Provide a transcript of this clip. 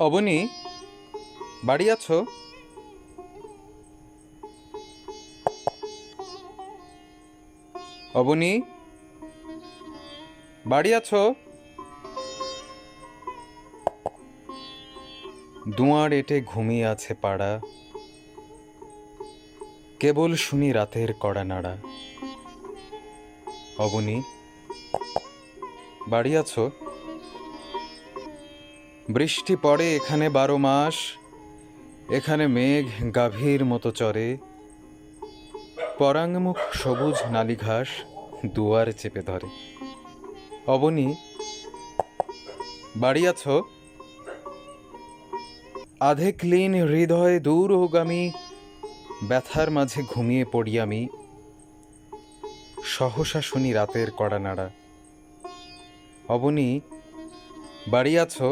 অবনী, বাড়ি আছো? অবনী, বাড়ি আছো? দুয়ার এটে ঘুমিয়ে আছে পাড়া। কেবল শুনি রাতের কড়া নাড়া। অবনী, বাড়ি আছো? বৃষ্টি পড়ে এখানে বারো মাস, এখানে মেঘ গাভীর মতো চরে। পরাঙ্গমুখ সবুজ নালি ঘাস দুয়ার চেপে ধরে। অবনী, বাড়ি আছো? আধে ক্লিন হৃদয় দূর হোক আমি ব্যথার মাঝে ঘুমিয়ে পড়ি আমি। সহসা শুনি রাতের কড়া নাড়া। অবনী, বাড়ি আছো?